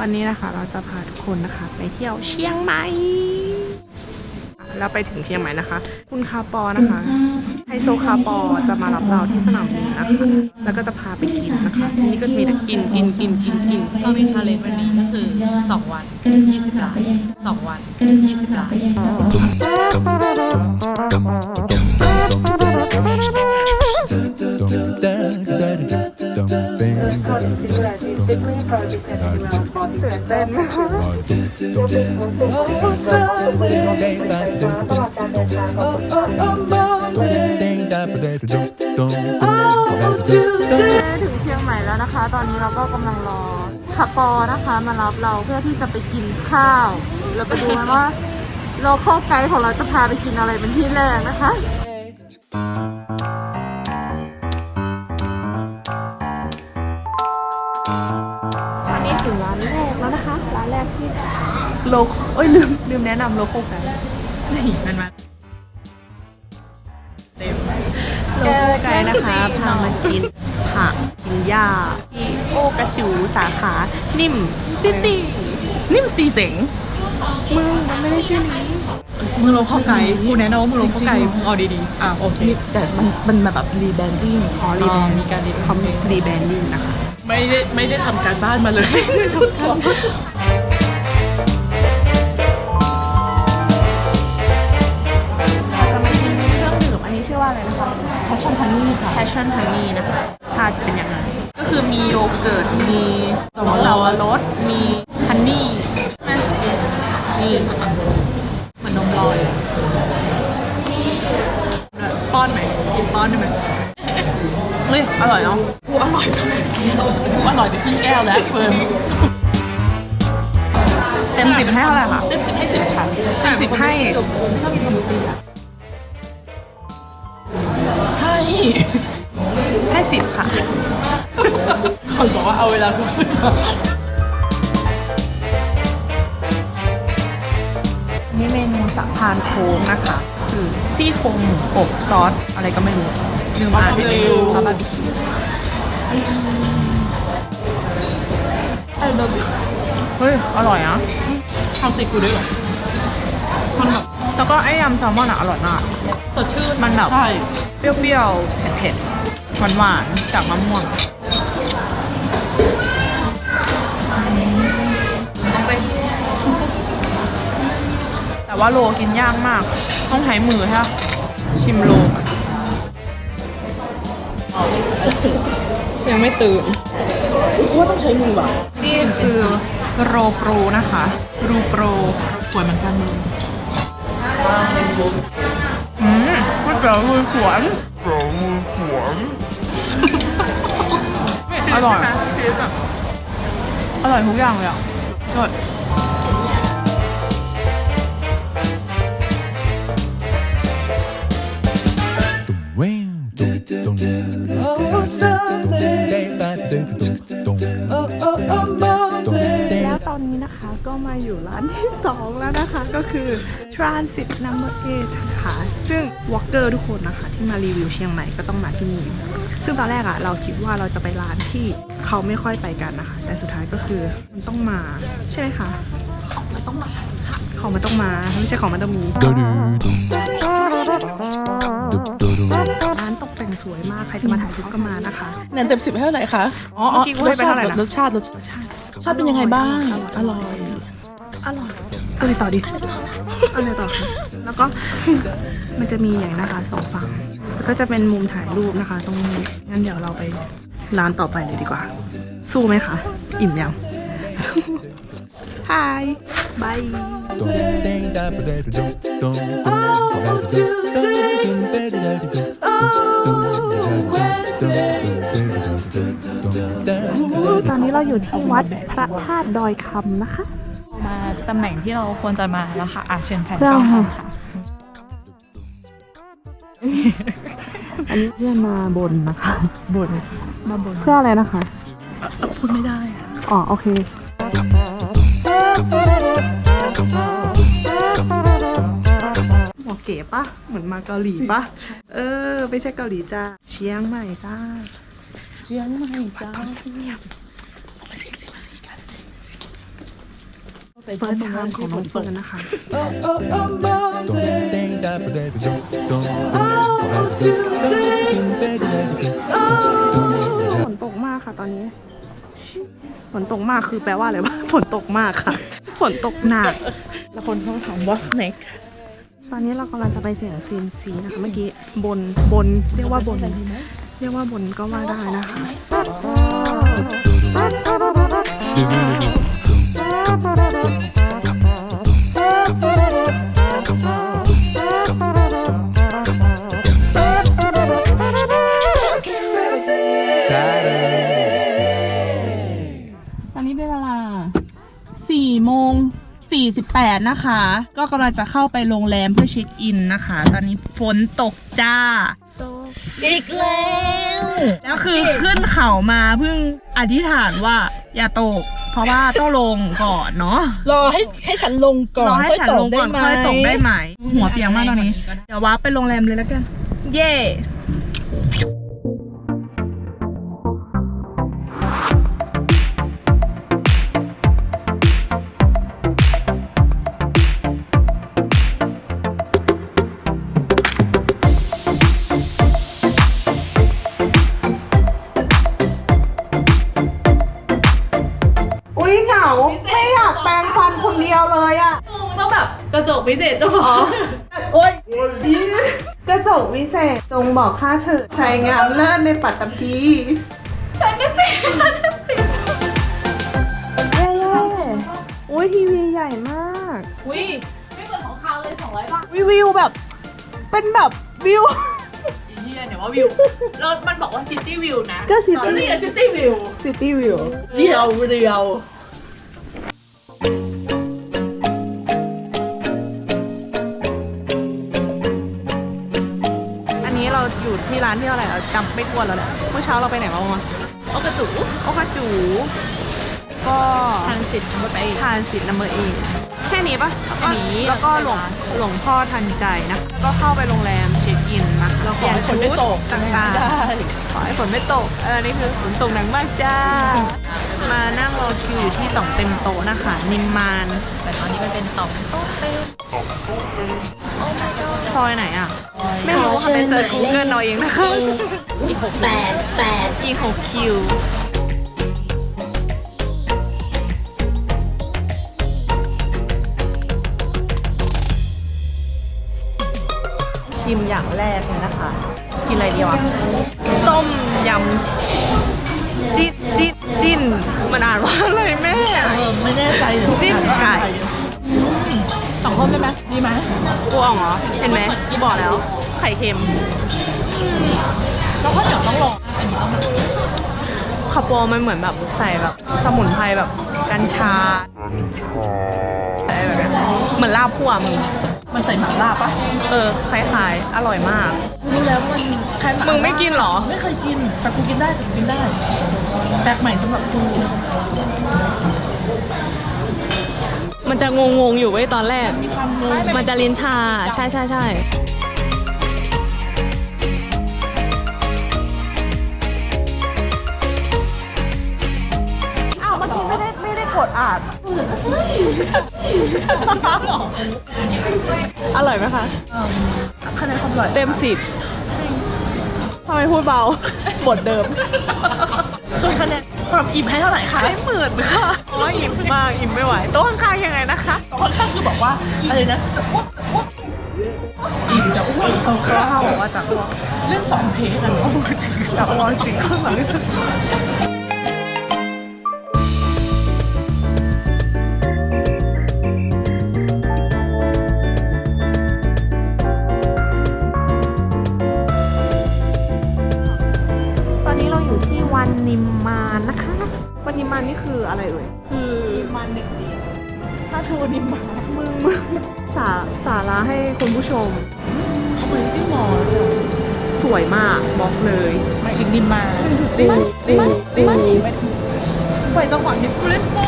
วันนี้นะคะเราจะพาทุกคนนะคะ ไปเที่ยวเชียงใหม่แล้วไปถึงเชียงใหม่นะคะ คุณคาปอนะคะ ไฮโซคาปอจะมารับเราที่สนามบินนะคะ แล้วก็จะพาไปกินนะคะที่นี่ก็จะมีแต่กินกินกินกินกินเรามีชาเลนจ์วันนี้ก็คือ 2 วัน 20ล้าน2วัน 20ล้าน Oh, Sunday. Oh, oh, oh, Monday. Oh, Tuesday. ถึงเชียงใหม่แล้วนะคะ ตอนนี้เราก็กำลังรอคาปอนะคะมารับเราเพื่อที่จะไปกินข้าวเราไปดูกันว่าโลคอลไกด์ของเราจะพาไปกินอะไรเป็นที่แรกนะคะ โลคเอ้ยลืมลืมแนะนำโลโก้กันนี่มันมาเต็มโลโก้ไกด์นะคะพามากินผักกินหญ้าที่โอกระจูสาขา นิ่มซิตี้ นิ่มสีเสงมึงมันไม่ได้ชื่อนี้มึงลงข้อไก่กูแนะนำว่ามึงลงข้อไก่มึงเอาดีๆอะโอเคแต่มันมันแบบรีแบรนดิ้งอ๋อรีแบรนมีการรีแบรนดิ้งเขามีรีแบรนดิ้งนะคะ ไม่ได้ไม่ได้ทำการบ้านมาเลย นะคะ Passion Honey ค่ะ Passion Honey นะคะ ชาจะเป็นยังไง ก็คือมีโยเกิร์ต มีสับปะรดมีฮันนี่นี่เหมือนนมลอยอะป้อนไหมกินป้อนได้ไหมเฮ้ยอร่อยเนาะกูอร่อยจังเลยกูอร่อยไปครึ่งแก้วแล้วเฟิร์มเต็มสิบให้เท่าไหร่คะเต็มสิบให้สิบค่ะเต็มสิบให้ชอบกินสมูทตี้อะให้ ให้สิบค่ะเขาบอกว่าเอาเวลาคุณนี่เมนูสังพานโค้งนะคะ คือซี่โครงหมูอบซอส อะไรก็ไม่รู้ลืมอ่านไปเลยบาร์บีคิวไอ้เบอร์บิเฮ้ย อร่อยอะทำติดกูด้วยเหรอมันแบบ แล้วก็ไอ้ยำแซลมอนอะอร่อยมาก สดชื่นมันแบบ ใช่ เปรี้ยวๆ เผ็ดๆ หวานๆ จากมะม่วงต้องไปแต่ว่าโลกินยากมาก ต้องใช้มือใช่ไหมชิมโลก่อนยังไม่ตื่นว่าต้องใช้มือว่ะนี่คือโรโปรนะคะ รูโปรสวยเหมือนกันมึง อืมก๋วยเตี๋ยวลุยขวนอร่อยอร่อยทุกอย่างเลยอะเลิศ Oh, Sunday. ก็มาอยู่ร้านที่ 2 แล้วนะคะ ก็คือ Transit Number 8ค่ะซึ่ง Walker ทุกคนนะคะ ที่มารีวิวเชียงใหม่ก็ต้องมาที่นี่ ซึ่งตอนแรกอะเราคิดว่าเราจะไปร้านที่เขาไม่ค่อยไปกันนะคะ แต่สุดท้ายก็คือมันต้องมาใช่ไหมคะของมันต้องมาค่ะของมันต้องมาไม่ใช่ของมันต้องมีร้านตกแต่งสวยมากใครจะมาถ่ายรูปก็มานะคะแนนเต็มสิบให้เท่าไหร่คะอ๋อเมื่อกี้กูให้ไปเท่าไหร่นะรสชาติรสชาติชาติเป็นยังไงบ้างอร่อย อร่อยอะไรต่อดิอะไรต่อคะแล้วก็มันจะมีอย่างนะคะสองฝั่งแล้วก็จะเป็นมุมถ่ายรูปนะคะ ตรงนี้งั้นเดี๋ยวเราไปร้านต่อไปเลยดีกว่า สู้ไหมคะอิ่มยังฮายบาย ตอนนี้เราอยู่ที่วัดพระธาตุดอยคำนะคะ มาตำแหน่งที่เราควรจะมาแล้วค่ะอาเชิญแผนเพื่อเข้าค่ะอันนี้เพื่อนมาบนนะคะบนมาบนเพื่ออะไรนะคะพูดไม่ได้อ๋อโอเคบอกเก๋ปะเหมือนมาเกาหลีปะเออไม่ใช่เกาหลีจ้าเชียงใหม่จ้าเชียงใหม่จ้าเฟิร์สไทม์ของน้องเฟิร์นนะคะ ฝนตกมากค่ะตอนนี้ ฝนตกมากคือแปลว่าอะไรวะฝนตกมากค่ะ ฝนตกหนัก แล้วคนเขาถาม what's next ตอนนี้เรากำลังจะไปเสี่ยงซีนซีนะคะ เมื่อกี้บนบนเรียกว่าบน เรียกว่าบนก็ว่าได้นะคะ 48นะคะ ก็กำลังจะเข้าไปโรงแรมเพื่อเช็คอินนะคะ ตอนนี้ฝนตกจ้า อีกแล้วแล้วคือขึ้นเขามาเพิ่งอธิษฐานว่าอย่าตก เพราะว่าต้องลงก่อนเนาะรอให้ให้ฉันลงก่อนรอให้ฉันลงก่อนค่ค่ออยยตตกกได้ได้ไหมไหมหัวเปียกมากตอนนี้ เดี๋ยวว้าร์ปไปโรงแรมเลยแล้วกัน เย่ เหงา ไม่อยากแปรงฟันคนเดียวเลยอะต้องแบบกระจกพิเศษเจ้าของโอ๊ยกระจกวิเศษจงบอกข้าเถิดใครงามเลิศในปัตตภีฉันไม่สิฉันไม่สิเย้เย้โอ้ยทีวีใหญ่มากอุ้ยไม่เหมือนของเขาเลย200บาทวิวแบบ เป็นแบบวิวอีเหี้ยเนี่ยว่าวิวแล้วมันบอกว่าซิตี้วิวนะ ก็ city ตอนนี้ซิตี้วิวซิตี้วิวเดียวเดียว อยู่ที่ร้านที่เท่าไหร่เราจำไม่ทวนแล้วเนี่ยเมื่อเช้าเราไปไหนมาบ้างวะโอกระจูโอคาจู ก็ทางสิทธิ์ไปทานสิทธิ์นัมเบอร์เอแค่นี้ปะแล้วก็แค่นี้แล้วก็หลวงแล้วก็ไปร้านหลวงพ่อทันใจนะ ก็เข้าไปโรงแรมเช็คอินนะแล้วเปลี่ยนชุดต่างๆขอให้ฝนไม่ตกเออนี่คือฝนตกหนักมากจ้า มานั่งรอคิวอยู่ที่ต่องเต็มโต๊ะนะคะ นิมมาน แต่ตอนนี้มันเป็นสองโต๊ะเต็มซอยไหนอะ ไม่รู้ค่ะไปเซิร์ช Google เอาเองนะคะอีกหกแปดแปดอีกหกคิวชิมอย่างแรกเลยนะคะ กินอะไรดีวะต้มยำ จิ้นจิ้นจิ้นมันอ่านว่าอะไรแม่ เออไม่แน่ใจเดี๋ยวจิ้มไก่สองคนได้ไหมดีไหมกูอ่องเหรอ เห็นไหมกูบอกแล้ว ไข่เค็มแล้วก็เดี๋ยวต้องลองอันนี้ต้องคาโปมันเหมือนแบบใส่แบบสมุนไพรแบบกัญชาอะไรแบบเนี้ยเหมือนลาบคั่วมึง มันใส่หมาล่าปะเออ คล้ายๆ อร่อยมาก รู้แล้วว่ามันใครหามึงไม่กินเหรอ ไม่เคยกิน แต่กูกินได้แต่กูกินได้ แปลกใหม่สำหรับกูมันจะงงๆอยู่ไว้ยตอนแรกมีความงงมันจะลิ้นชา ใช่ใช่ใช่อ้าวเมื่อกี้ไม่ได้ไม่ได้กดอ่านอร่อยไหมคะคะแนนความอร่อยเต็มสิบทำไมพูดเบาบทเดิม ส่วนคะแนนความอิ่มให้เท่าไหร่คะได้หมื่นค่ะโอ้ยอิ่มมากอิ่มไม่ไหวโต๊ะข้างๆยังไงนะคะค่อนข้างคือบอกว่าอะไรนะจะอ้วกจะอ้วกอิ่มจะอ้วกเขาก็เขาบอกว่าจากอ้วกเรื่องสองเทคกันเนาะจากอ้วกจริงข้างหลังสุด ออะไรเอ่ยคือมันหนึ่งเดียวถ้าทูนิมมานมึงมึงสาสาระให้คุณผู้ชม เขาเหมือนที่หมอสวยมากบอกเลยหมายถึงนิมมาซิมซิมซิมไปจังหวะนี้กูเล่นโป๊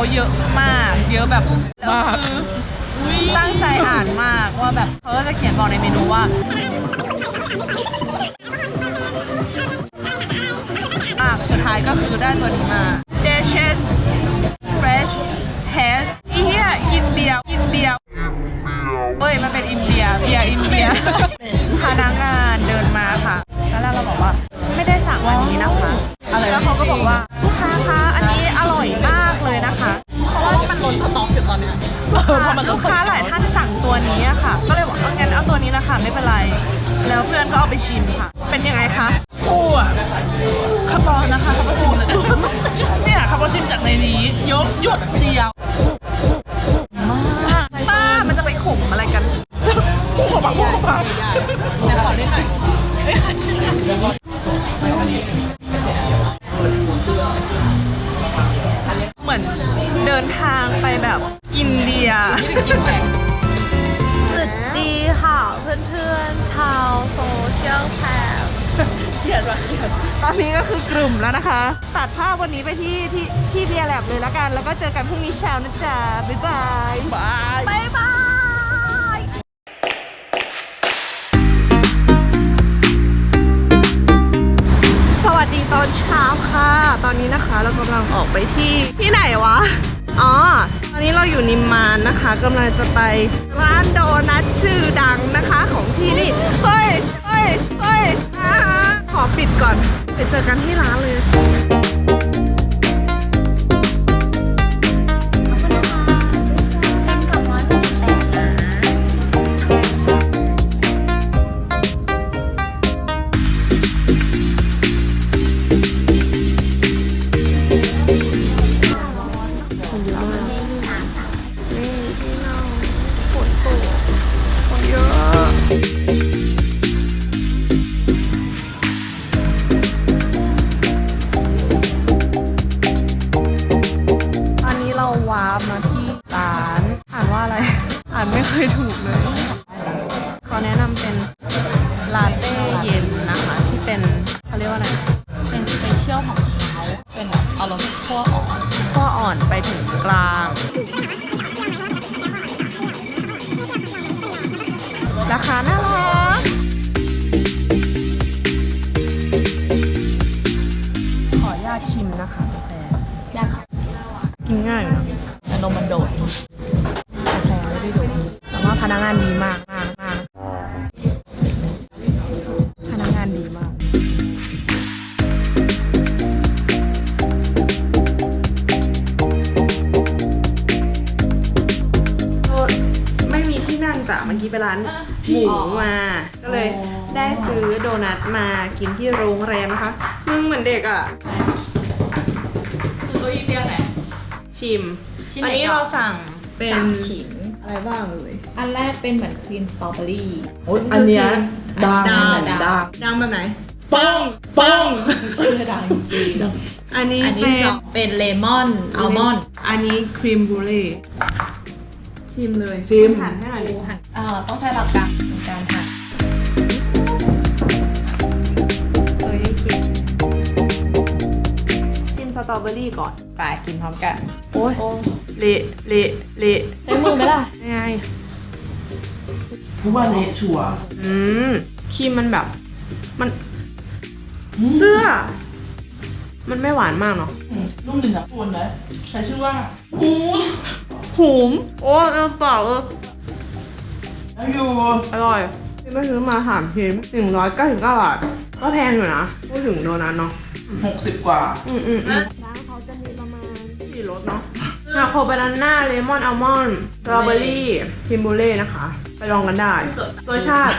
เขาเยอะมาก เยอะแบบมากตั้งใจอ่านมากว่าแบบเขาก็จะเขียนบอกในเมนูว่าอะสุดท้ายก็คือได้ตัวนี้มา Duchess Fresh Has อีเหี้ยอินเดียอินเดียเฮ้ยมันเป็นอินเดียเบียร์อินเดียพนักงานเดินมาค่ะ แล้วเราบอกว่าไม่ได้สั่งอันนี้นะคะแล้วเขาก็บอกว่าลูกค้า ลูกค้าหลายท่านสั่งตัวนี้อะค่ะ ก็เลยบอกเอางั้นเอาตัวนี้แหละค่ะไม่เป็นไร แล้วเพื่อนก็เอาไปชิมค่ะ เป็นยังไงคะคู่อะคาปอนะคะคาปอชิมเลยเนี่ยคาปอชิมจากในนี้ ยกหยดเดียวป้ามันจะไปขมอะไรกันคู่ของมาคู่ของมาแต่ขอได้หน่อยเหมือนเดินทางไปแบบอินเดีย สวัสดีค่ะเพื่อนๆชาวโซเชียลแคมเขียนว่ะตอนนี้ก็คือกลุ่มแล้วนะคะ ตัดภาพวันนี้ไปที่ที่ที่เบียร์แลบเลยแล้วกัน แล้วก็เจอกันพรุ่งนี้เช้านะจ๊ะ บ๊ายบาย บายบ๊ายบายสวัสดีตอนเช้าค่ะ ตอนนี้นะคะเรากำลังออกไปที่ที่ไหนวะ อ๋อต อนนี้เราอยู่นิมมานนะคะกำลังจะไปร้านโดนัทชื่อดังนะคะของที่นี่ เฮ้ย เฮ้ย เฮ้ยอาขอปิดก่อน ไปเจอกันที่ร้านเลยาตชิมนะคะกาแฟยากค่ะกินง่ายอยู่นะแต่นมมันโดดกาแฟไม่ได้ดุแต่ว่าพนักงานดีมากมากมากพนักงานดีมากไม่มีที่นั่งจ้ะเมื่อกี้ไปร้านหมูมา ก็เลยได้ซื้อโดนัทมากินที่โรงแรมนะคะ มึงเหมือนเด็กอะ ชิม ชิ้นไหนอันนี้ก่อน เราสั่งเป็นสามชิ้น อะไรบ้างเลยอันแรกเป็นเหมือนครีมสตรอเบอรี่ โอ๊ยอันเนี้ยดัง ดังดังดังแบบไหนปังปังชื่อดังจริงอันนี้อันนี้เป็นสองเป็นเลมอนอัลมอนด์อันนี้ครีมบูเล่ชิมเลยชิม หั่นให้หน่อยดิ เอ่อต้องใช้หลักการในการหั่น ตรอเบอรี่ก่อน ไปกินพร้อมกัน โอ้ยเละเละเละใช้มือไหมล่ะยังไงกูว่าเละชัวร์อืมครีมมันแบบ มันเสื้อ มันไม่หวานมากเนาะรุ่มหนึ่งอะคุณไหมใช้ชื่อว่าหูมโอ้เออเปล่าเออแล้วอยู่อร่อยพี่ไม่ซื้อมาสามชิ้นหนึ่งร้อยเก้าสิบเก้าบาทก็แพงอยู่นะพูดถึงโดนัทเนาะหกสิบกว่า อืมอืม รสเนาะฮาโคบานาน่าเลมอนอัลมอนด์สตรอเบอรี่ทิมบูเล่นะคะ ไปลองกันได้รสชาติ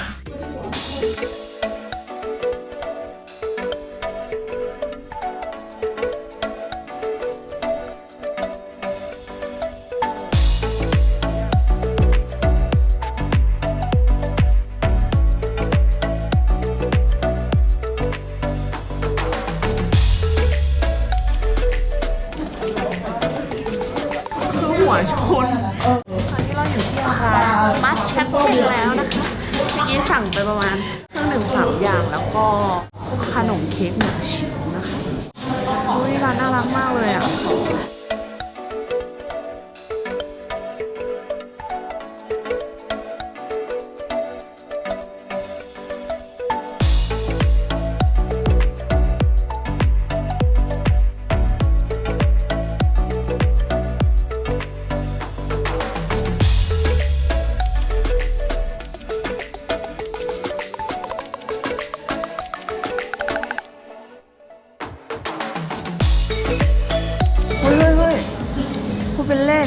หนึ่งชิ้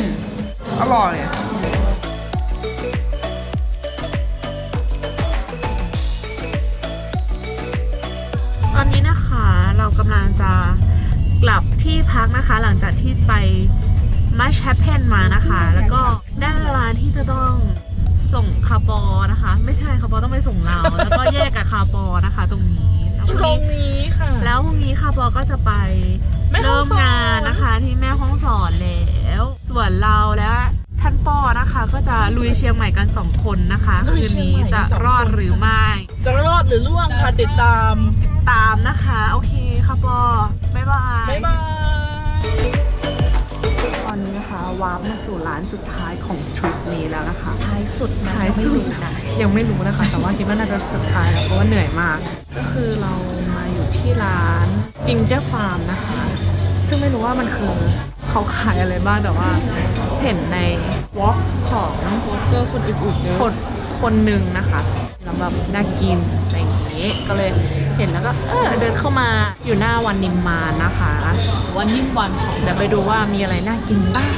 น อร่อยตอนนี้นะคะเรากำลังจะกลับที่พักนะคะ หลังจากที่ไปมัชแฮปเพนมานะคะ แล้วก็ได้เวลาที่จะต้องส่งคาร์ปอนะคะ ไม่ใช่คาร์ปอต้องไปส่งเรา แล้วก็แยกกับคาร์ปอนะคะ ตรงนี้แล้วพตรรุ่งงนี้นี้ค่ะ แล้วพรุ่งนี้คาร์ปอก็จะไปแม่ฮ่อ เริ่งมสอนงานนะคะที่แม่ห้องสอนแล้ว ส่วนเราและท่านปอนะคะ ก็จะลุยเชียงใหม่กันสองคนนะคะคืนนี้จะรอดหรือไม่ จะรอดหรือล่วงค่ะติดตาม ตามนะคะ โอเคค่ะปอบ๊ายบาย บ๊ายบาย ตอนนี้นะคะวาร์ปมาสู่ร้านสุดท้ายของทริปนี้แล้วนะคะ ท้ายสุดนะท้ายสุด ยังไม่รู้นะคะ แต่ว่าคิดว่าน่าจะสุดท้ายแล้วเพราะว่าเหนื่อยมาก ก็คือเรามาอยู่ ที่ร้านจิงเจอร์ฟาร์มนะคะ ซึ่งไม่รู้ว่ามันคือเขาขายอะไรบ้างแต่ว่าเห็นในวอล์กของโปสเตอร์คนอื่นๆคนคนหนึ่งนะคะแล้วแบบน่ากินอะไรอย่างนี้ก็เลยเห็นแล้วก็เออเดินเข้ามาอยู่หน้าวันนิมมานนะคะ วันนิ่มวันของเดี๋ยวไปดูว่ามีอะไรน่ากินบ้าง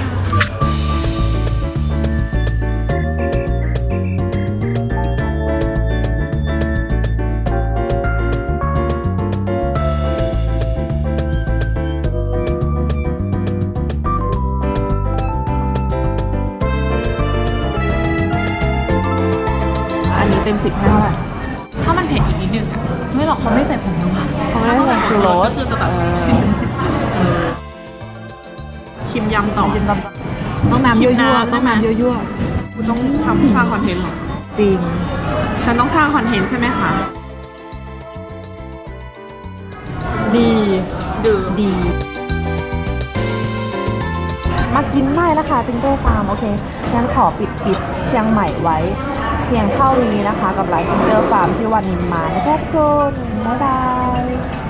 ก็คือจะแบบสิบเป็นสิบชิมยำต่อต้องน้ำยั่วชิมๆน้ำต้องน้ำยั่วคุณต้องทำสร้างคอนเทนต์เหรอ ๆจริงฉันต้องสร้างคอนเทนต์ใช่ไหมคะ ดีดื่มดี มากินได้นะคะจิงเกิลฟาร์มโอเคงั้นขอปิดปิดเชียงใหม่ไว้ เพียงเท่านี้นะคะ กับร้านจิงเกิลฟาร์มที่วันนิมมานนะคะทุกคนบ๊ายบาย